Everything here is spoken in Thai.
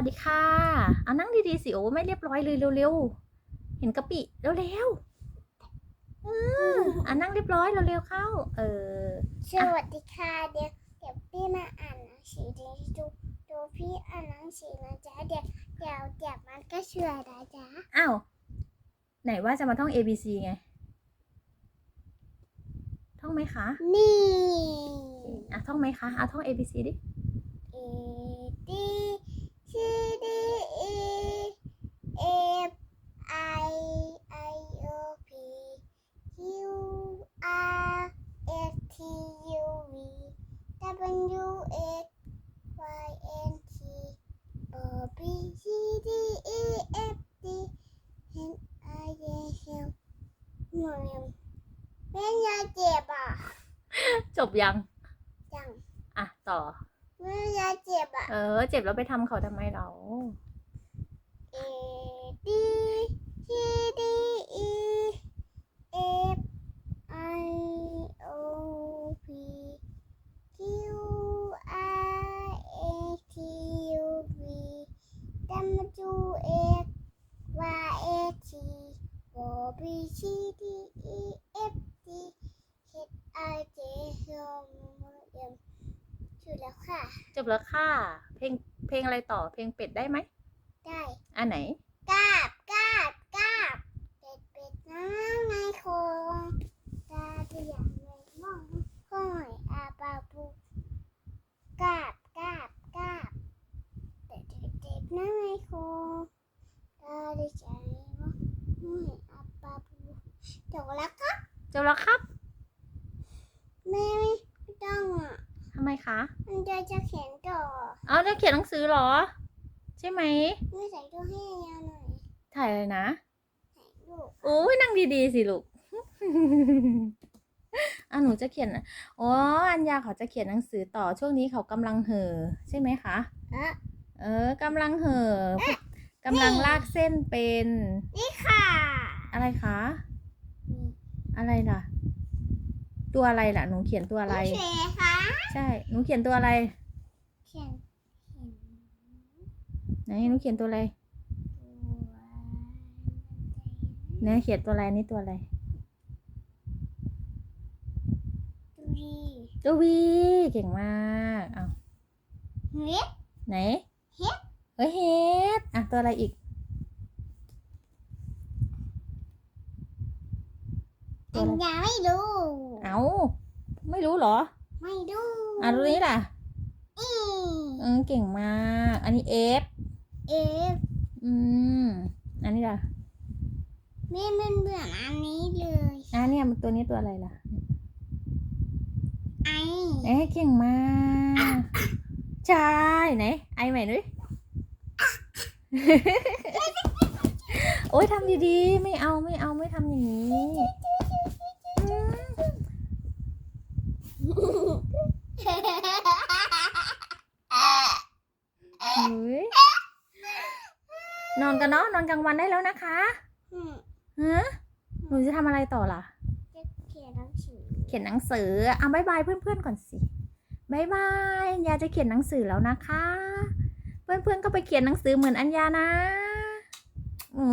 วัสดีค่ะ เอานั่งดีๆสิโอ้ไม่เรียบร้อยเลยเร็วๆ เห็นกะปิเร็วๆเอออะนั่งเรียบร้อยเร็วๆเข้า เออ สวัสดีค่ะเดี๋ยวเดี๋ยวพี่มาอ่านหนังสือเดี๋ยวดูดูพี่อ่านหนังสือนะจ๊ะเดี๋ยวเดี๋ยวเดี๋ยวมันก็ช่วยนะจ๊ะอ้าวไหนว่าจะมาท่อง A B C ไง ท่องไหมคะ นี่ อะท่องไหมคะอะท่อง A B C ดิ A D C D E F I I O P Q R S T U V W X Y N T O B C D E F D H I J K หนูยังไม่ยาเจ็บอะ จบยัง จัง อะ ต่อไม่ยาเจ็บอะ เออ เจ็บแล้วไปทำเขาทำไมเรา A D C D E F I O P Q R S T U V W X Y S T O B C D E F D H I J K L M สุดแล้วค่ะ จบแล้วค่ะ เพลงเพลงอะไรต่อเพลงเป็ดได้ไหม ได้ อันไหน กาบกาบกาบเป็ดเป็ดน้ำในโคงตาที่อยากเลยมองห้อยอาปาปูกาบกาบกาบเป็ดเป็ดเป็ดน้ำในโคง ตาที่อยากเลยมองห้อยอาปาปูจบแล้วครับจบแล้วครับแม่ไม่ไม่ต้องอะทำไมคะมันจะจะเขียนต่อเอาจะเขียนหนังสือเหรอ ใช่ไหมไม่ใส่ตัวให้ยาหน่อยถ่ายเลยนะใส่ลูกโอ้ยนั่งดีๆสิลูกอะหนูจะเขียนอ๋ออัญญาเขาจะเขียนหนังสือต่อช่วงนี้เขากำลังเห่อใช่ไหมคะอะเออกำลังเห่อ กำลังลากเส้นเป็น นี่ค่ะ อะไรคะนี่อะไรล่ะ ตัวอะไรล่ะ หนูเขียนตัวอะไรเฉยค่ะ ใช่ หนูเขียนตัวอะไร เขียนเขียนไหนหนูเขียนตัวอะไรไหนเขียนตัวอะไรนี่ตัวอะไรดูดีตัววี เก่งมาก เอาเฮ็ดไหน เฮ็ดเฮ้ยเฮ็ดอะตัวอะไรอีก อันยังไม่ดูเอาไม่รู้เหรอ ไม่ดูอะรู้นี้ล่ะอีอืมเก่งมาก อันนี้ F เอฟอืม อันนี้ล่ะไม่มันเหมือนอันนี้เลยอะเนี่ยมันตัวนี้ตัวอะไรล่ะ ไอ เอ๊ะเก่งมากใช่ไหนไอใหม่ด้วย โอ้ยทำดีๆ ไม่เอาไม่เอาไม่ทำอย่างนี้อืมเฮ้ยนอนกันเนาะนอนกลางวันได้แล้วนะคะฮะหนูจะทำอะไรต่อล่ะ เขียนหนังสือ เขียนหนังสืออะบายบายเพื่อนๆก่อนสิบายบายอัญญาจะเขียนหนังสือแล้วนะคะ เพื่อนๆก็ไปเขียนหนังสือเหมือนอัญญานะ โอ้